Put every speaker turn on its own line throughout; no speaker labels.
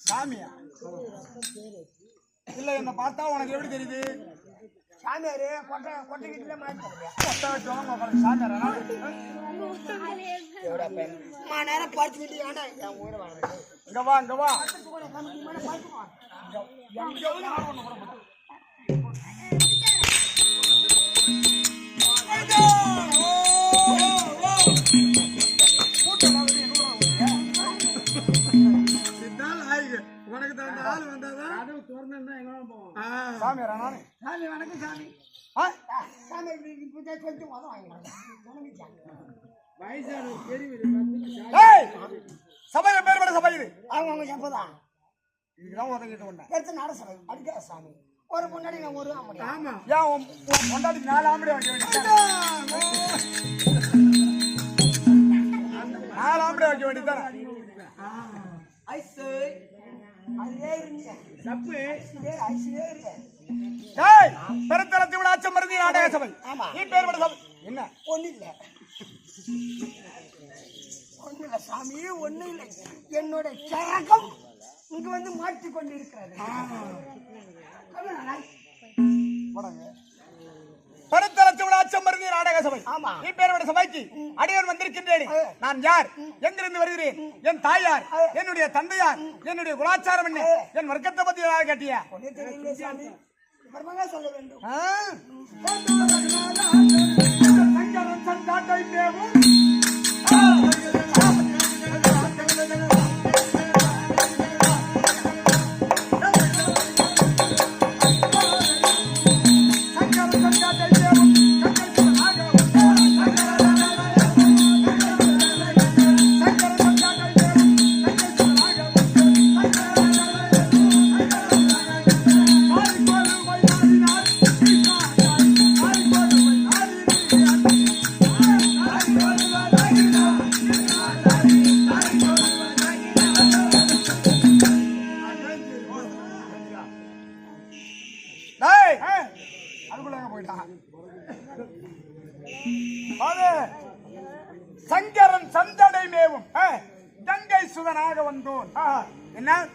சாமியா? இல்ல என்ன பார்த்தா உனக்கு எப்படி தெரியுது?
சாமியாரு கொட்டை கொட்டை கிட்ட மாத்தி
கொட்டை வச்சவங்க சாமியாரா?
நேரம் படுத்துக்கிட்டு ஏன்டா என் உயிரை
இங்க வா இங்க வா உனக்கு தகுந்த ஆள் வந்தாதான் சாமியாரா நானு
சாமி வணக்கம் சாமி. சாமி இப்படி இப்படி கொஞ்சம் மொதல் வாங்கிடுவாங்க
ஏய்! சபையில பேர் சபை இது.
அவங்க அவங்க சப்பதான்
இதுக்குதான் உதவிட்டு
எடுத்து நாட சபை அடிக்காத சாமி. ஒரு முன்னாடி நான் ஒரு
ஆமா. ஏன் பொண்டாட்டிக்கு நாலு வைக்க வேண்டியது நாலு ஆம்பளை வைக்க வேண்டியதுதானே
அதே
பெருத்தளத்தை விட அச்சம் மருந்தி நாடக சபை. நீ பேர் பட சபை என்ன?
ஒண்ணு இல்ல ஒண்ணு இல்ல சாமி ஒண்ணு இல்லை என்னோட சரகம் இங்க வந்து மாட்டிக் கொண்டு இருக்கிறது
வடங்க பெருத்தளத்தை விட அச்சம் மருந்தி நாடக சபை பட சபைக்கு அடியவன் வந்திருக்கின்றேன். நான் யார் எங்கிருந்து வருகிறேன் என் தாயார். என்னுடைய தந்தையார் என்னுடைய குலாச்சாரம் என்ன என் வர்க்கத்தை பத்தி ஏதாவது கேட்டியா
சொல்ல வேண்டும்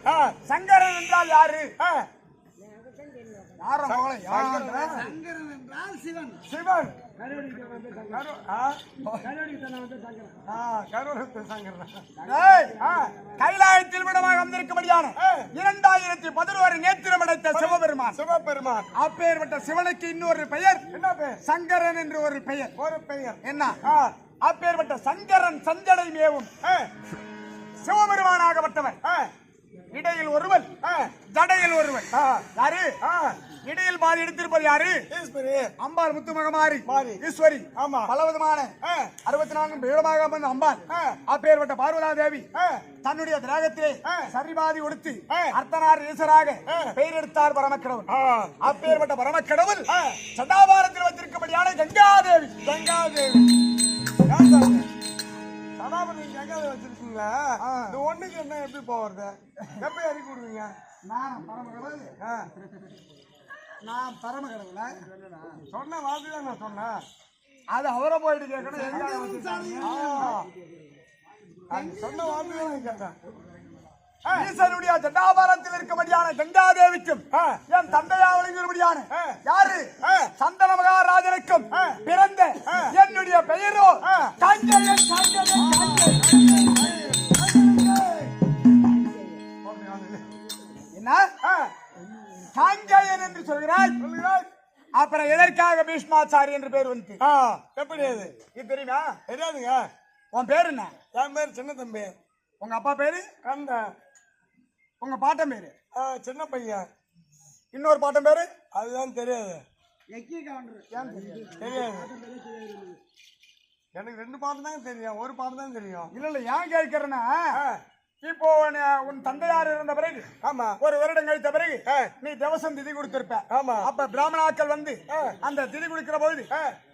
ஆ, சங்கரன் என்றால் யாரு? மகளே, யாரா? சிவன். சங்கரன். ஆ, கைலாயத்தில் விடமாக வந்திருக்கும்படியான இரண்டாயிரத்தி பதினோரு நேத்திரம் அடைத்த சிவபெருமான். சிவபெருமான். அப்பேற்பட்ட சிவனுக்கு இன்னொரு பெயர். என்ன பெயர்? சங்கரன் என்று ஒரு பெயர். ஒரு பெயர். என்ன? அப்பேற்பட்ட சங்கரன் சஞ்சடை மேவும். சிவபெருமானாகப்பட்டவர். இடையில் ஒருவன். ஜடையில் ஒருவன். யாரு? இடையில் பாதி எடுத்திருப்பது யாரு? அம்பாள் முத்துமகமாரி ஈஸ்வரி. ஆமா. பலவிதமான அறுபத்தி நான்கு பீடமாக வந்த அம்பாள். அப்பேற்பட்ட பார்வதா தேவி தன்னுடைய திராகத்திலே சரிபாதி உடுத்தி அர்த்தனார் ஈசராக பெயர் எடுத்தார் பரமக்கடவுள். அப்பேற்பட்ட பரமக்கடவுள் சதாபாரத்தில் வந்திருக்கும்படியான கங்காதேவி. கங்காதேவி.
சதாபதி கங்காதை வச்சிருக்கீங்களா? இந்த ஒண்ணுக்கு என்ன எப்படி போறது? எப்படி இறக்கி விடுவீங்க?
நான் பரமக்கடவுள்
ஆ,
நான் பரமக்கடவுளா
சொன்ன வார்த்தை தான் நான் சொன்னேன்.
அது அவரை போயிட்டு கேட்கணும்.
சொன்ன வார்த்தை தான் கேட்டேன்.
ஜட்டாபாரத்தில் இருக்கும்படியான கங்காதேவிக்கும் என் தந்தையாவளிங்கும்படியான யாரு? சந்தன மகாராஜனுக்கும் பிறந்த என்னுடைய பெயரோ காஞ்சயன் காஞ்சயன் என்ன? காஞ்சயன் என்று சொல்கிறாய்? அப்புறம் எதற்காக பீஷ்மாச்சாரி என்று பேர் வந்து
எப்படி அது?
இது தெரியுமா?
தெரியாதுங்க.
உன் பேர் என்ன?
என் பேர் சின்ன தம்பி
உங்க அப்பா பேரு?
கந்த.
உங்க பாட்டன் பேரு?
ஆ, சின்ன பையன்.
இன்னொரு பாட்டன் பேரு?
அதுதான் தெரியாது.
ஏன் தெரியாது?
தெரியாது. எனக்கு ரெண்டு பாட்டு தான் தெரியும். ஒரு பாட்டு தான் தெரியும்.
இல்ல இல்ல ஏன் கேட்கறேன்னா இப்போ உன் உன் தந்தையார் இருந்த பிறகு
ஆமா.
ஒரு வருடம் கழித்த பிறகு
ஆ.
நீ தேவசம் திதி கொடுத்திருப்ப.
ஆமா.
அப்ப பிராமணாக்கள் வந்து
ஆ.
அந்த திதி கொடுக்கிற பொழுது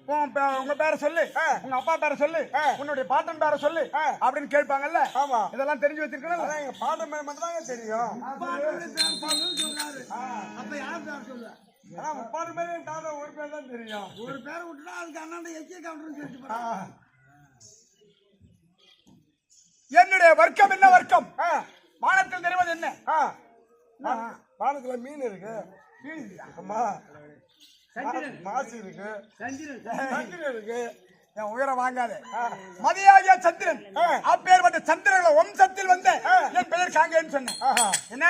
உங்க பேரை சொல்லு.
ஆ.
உங்க அப்பா பேரை சொல்லு.
ஆ.
உன்னுடைய பாட்டன் பேரை சொல்லு
ஆ.
அப்படின்னு கேட்பாங்கல்ல?
ஆமா.
இதெல்லாம் தெரிஞ்சு வச்சிருக்கணும்
எங்க பாட்டம் மேல மட்டும் தாங்க தெரியும்.
அப்ப யார் பேர் சொல்லு
ஆனா முப்பாடு பேர் ஒரு பேர் தான் தெரியும்.
ஒரு பேரை விட்டுனா அதுக்கு அண்ணாண்ட எக்கிய கவுண்டர்னு சொல்லிட்டு.
என்னுடைய வர்க்கம் என்ன வர்க்கம்? வானத்தில் தெரிவது என்ன?
ஆ. வானத்துல மீன் இருக்கு. ஆமா. மாசு இருக்கு. சந்திரன் இருக்கு.
என் உயர வாங்காத மதியாகிய சந்திரன் அப்பேற்பட்ட சந்திரங்கள வம்சத்தில் வந்த என் பெயர் காங்கேன்னு சொன்னேன். என்ன.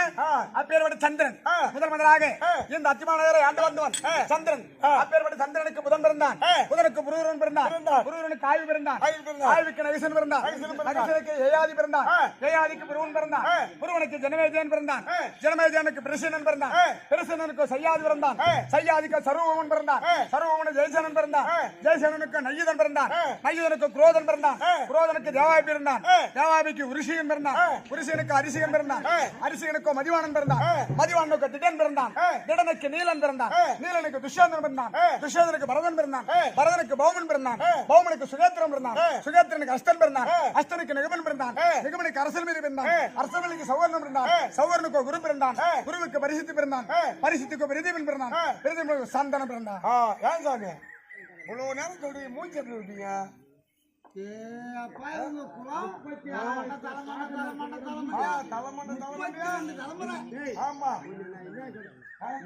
அப்பேற்பட்ட சந்திரன். முதல் முதலாக. இந்த அத்திமாநகரை ஆண்டு வந்தவன் சந்திரன். அப்பேற்பட்ட சந்திரனுக்கு புதன் பிறந்தான். புதனுக்கு புருவன் பிறந்தான். புருவனுக்கு ஆய்வு பிறந்தான்
ஆய்வு பிறந்தான்.
ஆய்வுக்கு நகிசன் பிறந்தான். நகிசனுக்கு ஏயாதி பிறந்தான். ஏயாதிக்கு புருவன் பிறந்தான். புருவனுக்கு ஜனமேஜயன் பிறந்தான். ஜனமேஜயனுக்கு பிரசனன் பிறந்தான். பிரசனனுக்கு சையாதி பிறந்தான். சையாதிக்கு சர்வமன் பிறந்தான். சர்வமன் ஜெயசனன் பிறந்தான். ஜெயசனனுக்கு நையுதன் பிறந்தான்
ஆ.
நையுதனுக்கு குரோதன் பிறந்தான். குரோதனுக்கு தேவாபி பிறந்தான். தேவாபிக்கு உருஷிகன் பிறந்தான்
ஆ.
உருஷிகனுக்கு அரிசிகன் பிறந்தான். அரிசிகனுக்கு மதிவானன் பிறந்தான்
ஆ.
மதிவானுக்கு திடன் பிறந்தான். திடனுக்கு நீலன் பிறந்தான். நீலனுக்கு துஷ்யந்தன் பிறந்தான்
ஆ.
துஷ்யந்தனுக்கு பரதன் பிறந்தான். பரதனுக்கு பௌமன் பிறந்தான். பௌமனுக்கு சுகேத்திரன் பிறந்தான். சுகேத்திரனுக்கு அஸ்தன் பிறந்தான். அஸ்தனுக்கு நிகமன் பிறந்தான். நிகமனுக்கு அரசல் மீறி பிறந்தான்
ஆ.
அரசமலிக்கு சௌவர்ணம் பிறந்தான். சௌவர்ணுக்கு குரு பிறந்தான். குருவுக்கு பரிசுத்து பிறந்தான். பரிசுத்துக்கு பிரதீபன் பிறந்தான். பிரதீபனுக்கு சந்தனம் பிறந்தான்
ஏன் சாமி இவ்வளவு நேரம் சொல்றீங்க மூச்சு எப்படி விட்டீங்க
தலைமுறை.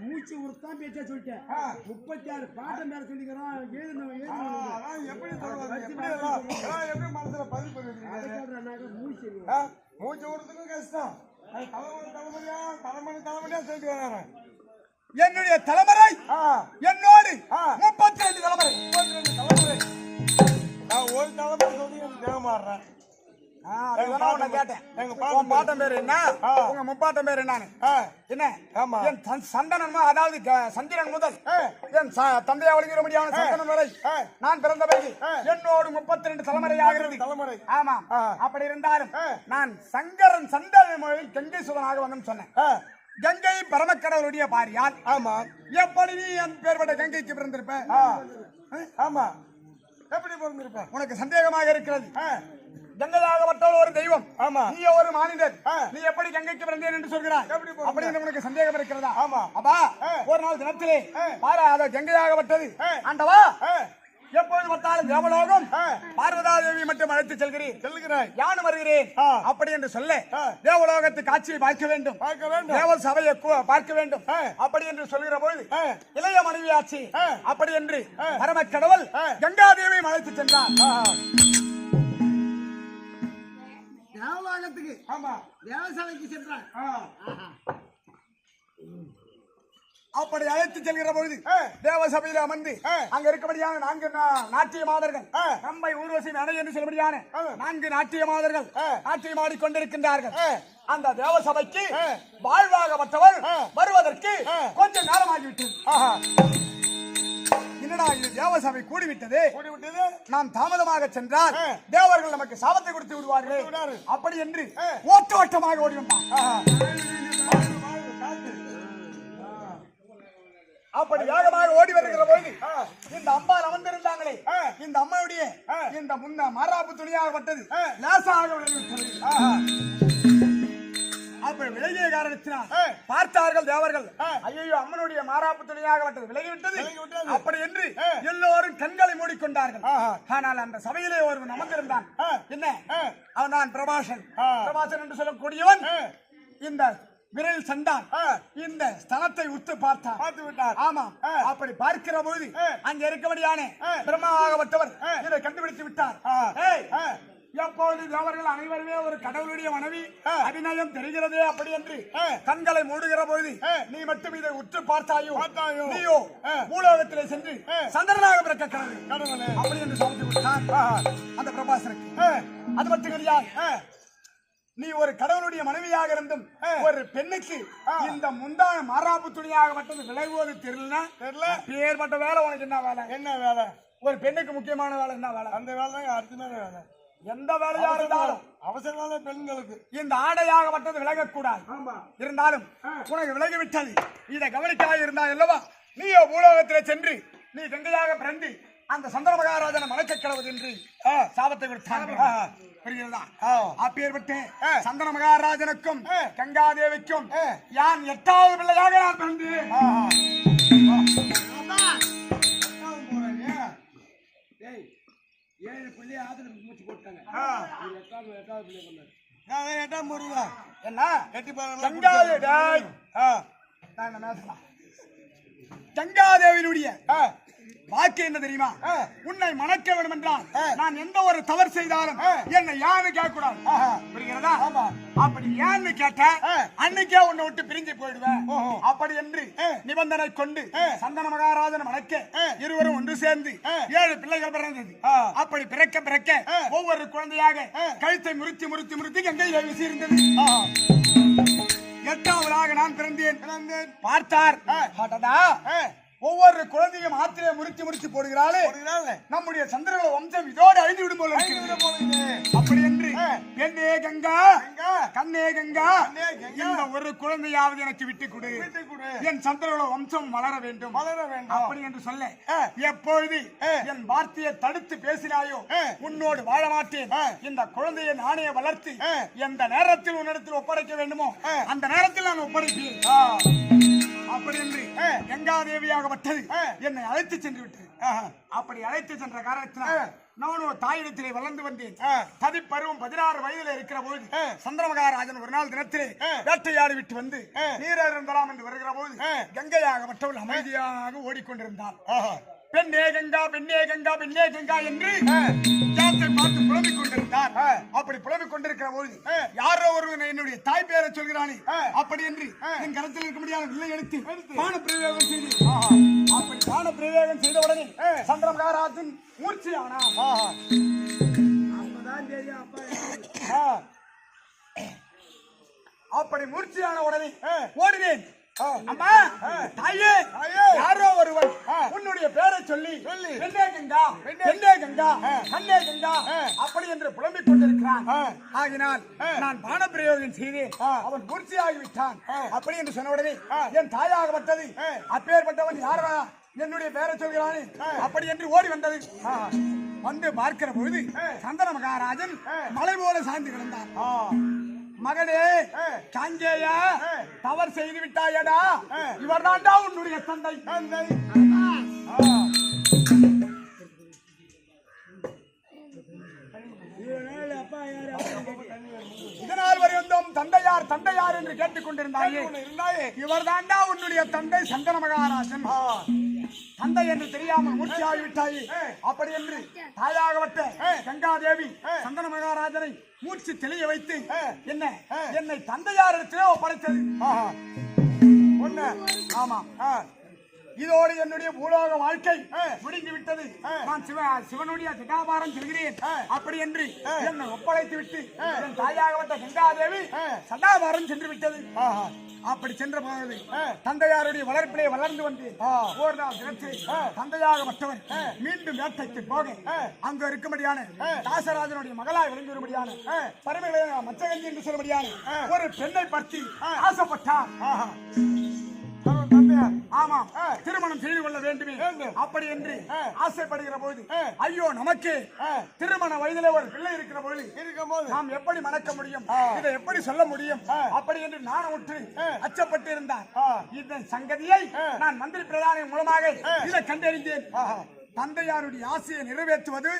மூச்சு உருத்தான் பேச்சா சொல்லிட்டேன். முப்பத்தி ஆறு பாட்டம் பேர சொல்லிக்கிறோம்
எப்படி எப்படி மனசுல பதிவு பண்ணிருக்கீங்க
மூச்சு
மூச்சு விடுறதுக்கும் கஷ்டம். அது தலைமணி தலைமணியா தலைமணி தலைமணியா சொல்லிட்டு வராங்க
என்னுடைய தலைமுறை? என்னோடு. முப்பத்தி ரெண்டு தலைமுறை.
தலைமுறை. நான் ஒரு தலைமுறை சொல்லி தேவமாடுறேன்
பேர். என்ன. உங்க முப்பாட்டம் பேர். என் சந்தனன் அதாவது சந்திரன் முதல். என் தந்தையா சந்தனன் வரை
ஆ.
நான் பிறந்த பிறகு. என்னோடு முப்பத்தி ரெண்டு தலைமுறை ஆகிறது.
தலைமுறை.
ஆமா
ஆ.
அப்படி இருந்தாலும். நான் சங்கரன் சந்ததி மொழியில் கங்கை சுதனாக சொன்னேன். கங்கை பரமக்கடவுளுடைய பாரியால்.
ஆமா.
எப்படி நீ என் பேர்பட்ட கங்கைக்கு பிறந்திருப்ப?
ஆமா. எப்படி பிறந்திருப்பேன்
உனக்கு சந்தேகமாக இருக்கிறது. கங்கையாகப்பட்டவள் ஒரு தெய்வம்.
ஆமா.
நீ ஒரு
ஆ.
நீ எப்படி கங்கைக்கு பிறந்தேன் என்று சொல்கிறாய்.
எப்படி?
அப்படின்னு உனக்கு சந்தேகம் இருக்கிறதா?
ஆமா.
அப்பா. ஒரு நாள் தினத்திலே. பாரா அத கங்கையாகப்பட்டது. ஆண்டவா
ஆ
எப்பொழுது பார்த்தாலும் தேவலோகம். பார்வதா தேவி மட்டும் அழைத்து செல்கிறேன்
சொல்லுகிறாய்
யானும் வருகிறேன். அப்படி என்று சொல்ல. தேவலோகத்து காட்சியை பார்க்க வேண்டும்
பார்க்க வேண்டும்
தேவ சபையை கு- பார்க்க வேண்டும். அப்படி என்று சொல்கிற பொழுது
ஆ.
இளைய மனைவியாச்சு. அப்படி என்று. பரமக்கடவுள்
ஆ.
கங்காதேவி அழைத்து சென்றார்
தேவலோகத்துக்கு
ஆமா
தேவசாலைக்கு சென்றான்
ஆ
அப்படி அழைத்து செல்கிற பொழுது
ஆ.
தேவ சபையில அமர்ந்து. அங்க இருக்கபடியான நான்கு நாட்டிய மாதர்கள். நம்மை ஊர்வசி அணை என்று சொல்லபடியான. நான்கு நாட்டிய மாதர்கள்
ஆ.
நாட்டியம் ஆடிக்கொண்டிருக்கின்றார்கள்
ஆ.
அந்த தேவ சபைக்கு
ஆ.
வாழ்வாகப்பட்டவர். வருவதற்கு. கொஞ்சம் நேரமாகிவிட்டது
ஆஹா
என்னடா இது தேவ சபை கூடிவிட்டது
கூடி விட்டது
நாம் தாமதமாக சென்றால். தேவர்கள் நமக்கு சாபத்தை கொடுத்து விடுவார்கள்
விடுவாரு.
அப்படி என்று
ஆ.
ஓட்ட ஓட்டமாக ஓடி வந்தான் அப்படி வேகமாக ஓடி வருகிற பொழுது. இந்த அம்பாள் அமர்ந்திருந்தாங்களே. இந்த அம்மாவுடைய. இந்த முன்ன மாறாப்பு துணியாகப்பட்டது. லேசாக விலகிவிட்டது
ஆஹா
அப்ப விலகிய காரணத்தினால். பார்த்தார்கள் தேவர்கள். ஐயோ அம்மனுடைய மாறாப்பு துணியாகப்பட்டது விலகிவிட்டது. அப்படி என்று. எல்லோரும் கண்களை மூடிக்கொண்டார்கள். ஆனால் அந்த சபையிலே ஒருவன் அமர்ந்திருந்தான். என்ன. அவன் நான் பிரபாஷன்
ஆ.
பிரபாஷன் என்று சொல்லக்கூடியவன். இந்த விரல் சண்டான். இந்த ஸ்தலத்தை உத்து பார்த்தான்
பார்த்து விட்டார்
ஆமா
ஆ.
அப்படி பார்க்கிற பொழுது. அங்க இருக்கபடியான. பிரம்மாவாகப்பட்டவர். இதை கண்டுபிடித்து விட்டார். எப்போது தேவர்கள் அனைவருமே ஒரு கடவுளுடைய மனைவி. அபிநயம் தெரிகிறதே அப்படி என்று. கண்களை மூடுகிற பொழுது. நீ மட்டும் இதை உற்று பார்த்தாயோ. நீயோ
ஆ.
பூலோகத்திலே சென்று. சந்திரனாக பிறக்க கடவுள் அப்படி என்று சொல்லிட்டு விட்டான்
ஆஹா
அந்த பிரபாசனுக்கு. அது மட்டும் கிடையாது. நீ ஒரு கடவுளுடைய மனைவியாக இருந்தும். ஒரு பெண்ணுக்கு. இந்த முந்தான மாறாப்பு துணியாக மட்டும் விலகுவது தெரியலனா?
தெரியல.
பேர்பட்ட வேலை உனக்கு என்ன வேலை?
என்ன வேலை?
ஒரு பெண்ணுக்கு முக்கியமான வேலை என்ன வேலை?
அந்த வேலை தாங்க அர்த்தமான வேலை?
எந்த வேலையா இருந்தாலும்
அவசரமான பெண்களுக்கு.
இந்த ஆடையாகப்பட்டது விலகக்கூடாது
ஆமா.
இருந்தாலும் உனக்கு விலகி விட்டது இதை கவனிக்காக இருந்தாய் அல்லவா? நீயோ பூலோகத்திலே சென்று நீ கங்கையாக பிறந்து அந்த சந்திர மகாராஜனை மணக்க கிடவது என்று சாபத்தை கொடுத்தாங்க புரிகிறதா? அப்பேற்பட்டு சந்திர மகாராஜனுக்கும் கங்காதேவிக்கும் யான் எட்டாவது பிள்ளையாக நான் பிறந்தேன்
ஏழு பிள்ளைய ஆதரவு மூச்சு போட்டாங்க எட்டாவது எட்டாவது பிள்ளை பண்ணாரு
எட்டாம்
என்ன?
எட்டி பாருங்க
கங்காதே டேய். நான் என்ன பேசலாம் கங்காதேவியினுடைய வாக்கு என்ன தெரியுமா? உன்னை மணக்க வேண்டும் என்றால் நான் எந்த ஒரு தவறு செய்தாலும் என்னை யான்னு கேட்க கூடாது புரிகிறதா? அப்படி ஏன்னு கேட்ட அன்னைக்கே உன்னை விட்டு பிரிஞ்சு போயிடுவேன். அப்படி என்று நிபந்தனை கொண்டு சந்தன மகாராஜன் மணக்க இருவரும் ஒன்று சேர்ந்து ஏழு பிள்ளைகள் பிறந்தது. அப்படி பிறக்க பிறக்க ஒவ்வொரு குழந்தையாக கழுத்தை முறுத்தி முறுத்தி முறுத்தி கங்கை தேவி சீர்ந்தது எட்டாவதாக நான் பிறந்தேன். பார்த்தார். அடடா, ஒவ்வொரு குழந்தையும் ஆத்திரையை முறித்து முறித்து போடுகிறாளே. நம்முடைய சந்திரகுல வம்சம் இதோடு அழிந்து விடும் போல. அப்படி என்று பெண்ணே கங்கா கண்ணே கங்கா இந்த ஒரு குழந்தையாவது எனக்கு விட்டு கொடு. என் சந்திரகுல வம்சம் வளர வேண்டும்.
வளர வேண்டும்.
அப்படி என்று சொல்ல எப்பொழுது என் வார்த்தையை தடுத்து பேசினாயோ உன்னோடு வாழ மாட்டேன். இந்த குழந்தையை நானே வளர்த்து எந்த நேரத்தில் உன்னிடத்தில் ஒப்படைக்க வேண்டுமோ அந்த நேரத்தில் நான் ஒப்படைப்பேன். அப்படி என்று கங்காதேவியாகப்பட்டது. என்னை அழைத்து சென்று விட்டது அப்படி அழைத்து சென்ற காரணத்தினால் நானும் தாயிடத்திலே வளர்ந்து வந்தேன். ததி பருவம் பதினாறு வயதில் இருக்கிற போது சந்திரமகாராஜன் ஒரு நாள் தினத்திலே வேட்டையாடி விட்டு வந்து நீரருந்தலாம் என்று வருகிற போது கங்கையாகப்பட்டவள் அமைதியாக ஓடிக்கொண்டிருந்தாள். பெண்ணே கங்கா பெண்ணே கங்கா பெண்ணே கங்கா என்று பார்த்து புலம்பிக் கொண்டிருந்தார் அப்படி புலம்பிக் கொண்டிருக்கிற போது யாரோ ஒருவன் என்னுடைய தாய் பெயரை சொல்கிறானே அப்படி என்று என் கரத்தில் இருக்க முடியாத வில்லை எடுத்து பான பிரயோகம் செய்து அப்படி பான பிரயோகம் செய்த உடனே சந்திர மகாராஜன் மூர்ச்சி ஆனா அப்படி மூர்ச்சியான உடனே ஓடினேன். அம்மா தாயே யாரோ ஒருவன் உன்னுடைய பேரை சொல்லி பெண்ணே கங்கா பெண்ணே கங்கா. கண்ணே கங்கா அப்படி என்று புலம்பிக் கொண்டிருக்கிறான். ஆகினால் நான் பான பிரயோகம் செய்தேன் அவன் மூர்ச்சியாகி விட்டான் அப்படி என்று சொன்ன உடனே என் தாயாகப்பட்டது அப்பேற்பட்டவன் யாரா? என்னுடைய பேரை சொல்கிறானே. அப்படி என்று ஓடி வந்தது. வந்து பார்க்கிற பொழுது சந்தன மகாராஜன் மலை போல சாய்ந்து கிடந்தான். மகனே காங்கேயா தவறு செய்து விட்டாயடா இவர்தான்டா உன்னுடைய தந்தை. தந்தை. இதனால் வரை வந்தோம் தந்தையார் தந்தையார் என்று கேட்டுக் கொண்டிருந்தாயே. இவர்தான்டா உன்னுடைய தந்தை சந்தன மகாராஜன். தந்தை என்று தெரியாமல் மூர்ச்சியாகி விட்டாயே அப்படி என்று தாயாகப்பட்ட கங்காதேவி சந்தன மகாராஜனை மூச்சு தெளிய வைத்து என்ன? என்னை தந்தையார் இடத்திலே ஒப்படைத்தது ஆமா இதோடு என்னுடைய பூலோக வாழ்க்கை முடிந்து விட்டது நான் சிவ சிவனுடைய சிகாபாரம் செல்கிறேன். அப்படி என்று என்னை ஒப்படைத்து விட்டு என் தாயாகப்பட்ட கங்காதேவி சதாபாரம் சென்று விட்டது அப்படி சென்ற போது தந்தையாருடைய வளர்ப்பிலே வளர்ந்து வந்தேன். ஒரு நாள் தினத்தில் தந்தையாகப்பட்டவன் மீண்டும் வேட்டைக்கு போக அங்கு இருக்கும்படியான தாசராஜனுடைய மகளாய் விளங்கி வரும்படியான பரமகளை மச்சகஞ்சி என்று சொல்லும்படியான ஒரு பெண்ணை பற்றி ஆசைப்பட்டார் ஆமா. திருமணம் செய்து கொள்ள வேண்டுமே. அப்படி என்று ஆசைப்படுகிற போது ஐயோ நமக்கு திருமண வயதிலே ஒரு பிள்ளை இருக்கிற போது
இருக்கும் போது
நாம் எப்படி மணக்க முடியும்? இதை எப்படி சொல்ல முடியும்? அப்படி என்று நாணமுற்று அச்சப்பட்டு இருந்தார் இந்த சங்கதியை நான் மந்திரி பிரதானி மூலமாக இதை கண்டறிந்தேன். தந்தையாருடைய ஆசையை நிறைவேற்றுவது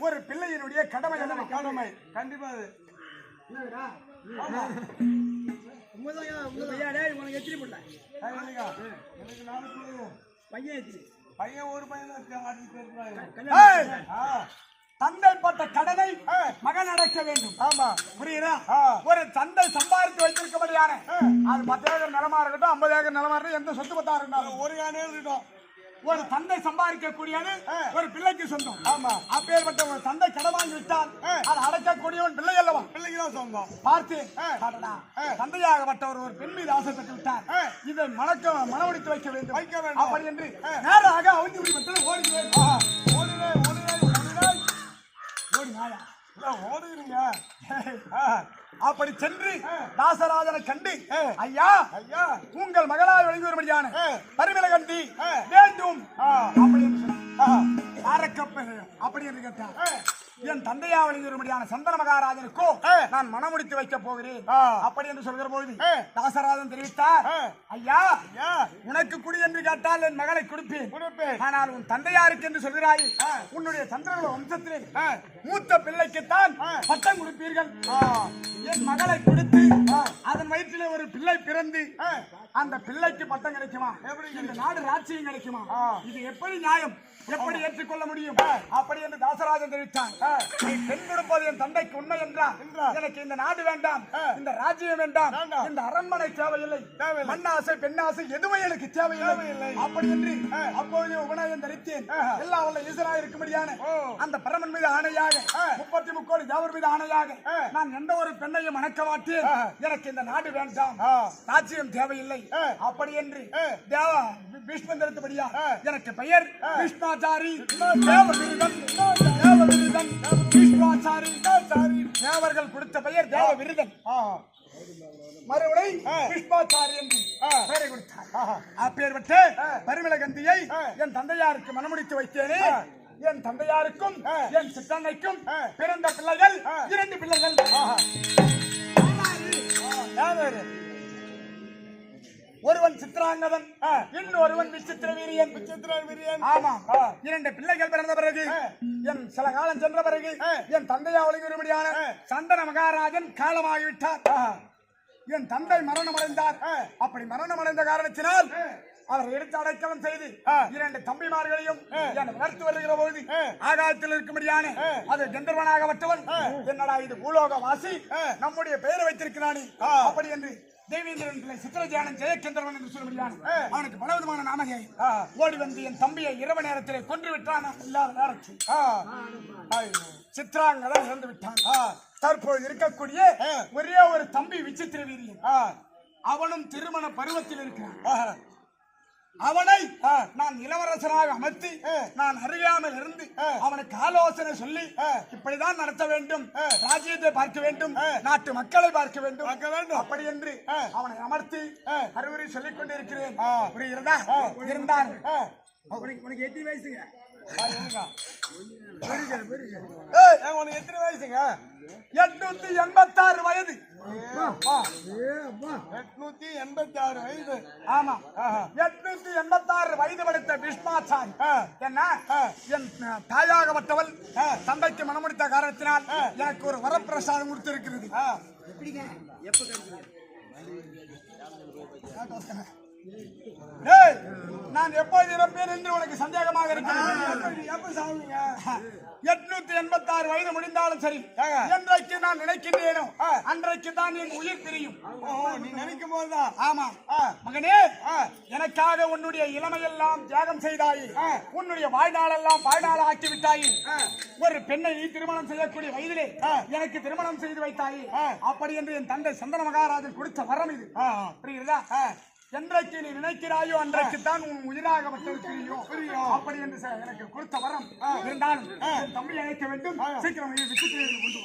ஒரு பிள்ளையினுடைய கடமை
கடமை கண்டிப்பா
உனக்கு எத்திரி பிள்ளை.
எனக்கு நாலு.
பையன் எத்திரி.
பையன் ஒரு பையன்
தந்தை பட்ட கடனை மகன் அடைக்க வேண்டும்.
ஆமா.
புரியுதா? ஒரு தந்தை சம்பாதித்து வைத்திருக்கபடியான அது பத்து ஏக்கர் நிலமா இருக்கட்டும் ஐம்பது ஏக்கர் நிலமா இருக்கட்டும் எந்த சொத்து பத்தா இருந்தாலும்.
ஒரு யானே இருக்கட்டும்.
ஒரு தந்தை சம்பாதிக்கக்கூடியது ஒரு பிள்ளைக்கு சொந்தம். ஆமா. அப்பேற்பட்ட ஒரு தந்தை கடன் வாங்கி விட்டால் அதை அடைக்கக்கூடியவன் பிள்ளை அல்லவா?
பிள்ளைக்கு தான் சொந்தம்.
பார்த்து அடடா, தந்தையாகப்பட்டவர் ஒரு பெண் மீது ஆசைப்பட்டு விட்டார் இதை மணக்க மனவடித்து வைக்க வேண்டும்.
வைக்க வேண்டும்.
அப்படி என்று நேராக அவந்தி விடுபட்டு ஓடுகிறேன்
ஓடுவே ஓடுவே ஓடுவே
ஓடி நாயா
இல்ல, ஓடுகிறீங்க
அப்படி சென்று தாசராஜனை கண்டு. ஐயா
ஐயா
உங்கள் மகளாய் விளங்கி வரும்படியான
ஆ.
பரிமள கண்டி. வேண்டும்
ஆ.
யாரக்கப்ப அப்படி என்று கேட்டார். என் தந்தையா விளங்கி வரும்படியான சந்தன மகாராஜனுக்கோ. நான் மனமுடித்து வைக்க போகிறேன். அப்படி என்று சொல்கிற பொழுது. தாசராஜன் தெரிவித்தார். ஐயா உனக்கு குடி என்று கேட்டால் என் மகளை கொடுப்பேன் ஆனால் உன் தந்தையாருக்கு என்று சொல்கிறாய். உன்னுடைய சந்திரகுல வம்சத்திலே. மூத்த பிள்ளைக்குத்தான். பட்டம் கொடுப்பீர்கள். என் மகளை கொடுத்து அதன் வயிற்றிலே ஒரு பிள்ளை பிறந்து. அந்த பிள்ளைக்கு பட்டம் கிடைக்குமா இந்த நாடு ராட்சியம் கிடைக்குமா. இது எப்படி நியாயம் எப்படி ஏற்றுக்கொள்ள முடியும் அப்படி என்று தாசராஜன் தெரிவித்தான் பெண் கொடுப்பது என் தந்தைக்கு உண்மை என்றால்
என்றால்.
எனக்கு இந்த நாடு வேண்டாம். இந்த ராஜ்யம் வேண்டாம். இந்த அரண்மனை தேவையில்லை. மண்ணாசை பெண்ணாசை எதுவும் எனக்கு தேவையில்லை. அப்படி என்று. அப்பொழுது உபநாயகம் தரித்தேன். எல்லா வல்ல ஈஸ்வராக இருக்கும்படியான. அந்த பரமன் மீது ஆணையாக. முப்பத்தி முக்கோடி தேவர் மீது ஆணையாக. நான் எந்த ஒரு பெண்ணையும் மணக்க மாட்டேன். எனக்கு இந்த நாடு வேண்டாம். ராஜ்யம் தேவையில்லை. அப்படி என்று. தேவா பீஷ்மந்தரத்துபடியா
ஆ.
எனக்கு பெயர்
ஆ.
பீஷ்மாச்சாரி தேவ விருதன் தேவ விருதன் பீஷ்மாச்சாரி
சாரி
தேவர்கள் கொடுத்த பெயர் தேவ விருதன் மறுபடி
ஆ.
பீஷ்மாச்சாரி என்று. பெயரை கொடுத்தார். அப்பேற்பட்டு. பரிமள கந்தியை. என் தந்தையாருக்கு மனமுடித்து வைத்தேனே. என் தந்தையாருக்கும். என் சித்தன்னைக்கும். பிறந்த பிள்ளைகள். இரண்டு பிள்ளைகள் ஒருவன் சித்திராங்கதன்
ஆ.
இன்னொருவன் விசித்திர வீரியன்
சித்ரா விரியன்
ஆமா. இரண்டு பிள்ளைகள் பிறந்த பிறகு. என் சில காலம் சென்ற பிறகு. என் தந்தையா ஒழுங்குபடியான
ஆ.
சந்தன மகாராஜன் காலமாகிவிட்டார். என் தந்தை மரணம் அடைந்தார். அப்படி மரணம் அடைந்த காரணத்தினால். அவர் எடுத்து அடைக்கலம் செய்து. இரண்டு தம்பிமார்களையும் வளர்த்து வருகிற பொழுது. ஆகாயத்தில் இருக்கும்படியான. அது கந்தர்வனாகப்பட்டவன்
ஆ.
என்னடா இது பூலோக வாசி. நம்முடைய பெயரை வைத்திருக்கிறானே. அப்படி என்று தேவேந்திரன் பிள்ளை சித்திரஜானன் ஜெயகந்தர்வன் என்று சொல்லும்படியான
ஆ.
அவனுக்கு பலவிதமான நாமகை. ஓடி வந்து என் தம்பியை இரவு நேரத்திலே கொன்று விட்டான் இல்லாத நேரத்தில். சித்ராங்கதான் இறந்து விட்டான் தற்போது இருக்கக்கூடிய. ஒரே ஒரு தம்பி விசித்திர வீரியன் அவனும் திருமண பருவத்தில் இருக்கிறான். அவனை. நான் இளவரசனாக அமர்த்தி
ஆ.
நான் அறியாமல் இருந்து. அவனுக்கு ஆலோசனை சொல்லி. இப்படிதான் நடத்த வேண்டும். ராஜ்யத்தை பார்க்க வேண்டும். நாட்டு மக்களை பார்க்க வேண்டும்
பார்க்க வேண்டும்.
அப்படி என்று. அவனை அமர்த்தி. அறிவுரை சொல்லிக் கொண்டிருக்கிறேன். புரிகிறதா. உனக்கு உனக்கு எத்தனை வயசுங்க
உனக்கு எத்தனை வயசுங்க
எட்நூத்தி எண்பத்தாறு வயது
எட்நூத்தி எண்பத்தி ஆறு வயசு
ஆமா. எட்நூத்தி எண்பத்தாறு வயது படுத்த பீஷ்மாச்சாரி
ஆ.
என்ன. என் அஹ், தாயாகப்பட்டவள் தந்தைக்கு மனமுடித்த காரணத்தினால் எனக்கு ஒரு வரப்பிரசாதம் கொடுத்திருக்கிறது
ஆ.
டேய், நான் எப்போது இறப்பேன் என்று உனக்கு சந்தேகமாக
சாவுவீங்க
எட்நூத்தி எண்பத்தாறு வயது முடிந்தாலும் சரி? என்றைக்கு நான் நினைக்கின்றேனோ. அன்றைக்கு தான் என் உயிர் பிரியும்
நீ நினைக்கும் போதுதான்
ஆமா. மகனே. எனக்காக உன்னுடைய இளமையெல்லாம் தியாகம் செய்தாயே. உன்னுடைய வாழ்நாளெல்லாம் வாழ்நாள் ஆக்கி விட்டாயே. ஒரு பெண்ணை நீ திருமணம் செய்யக்கூடிய வயதிலே. எனக்கு திருமணம் செய்து வைத்தாயே. அப்படி என்று என் தந்தை சந்தன மகாராஜன் கொடுத்த வரம் இது
ஆ.
என்றைக்கு நீ நினைக்கிறாயோ அன்றைக்கு தான் உன் பிரியும்
பிரியும்.
அப்படி என்று எனக்கு கொடுத்த வரம். இருந்தாலும் தம்பி அழைக்க வேண்டும். சீக்கிரம் விசித்திரை கொண்டு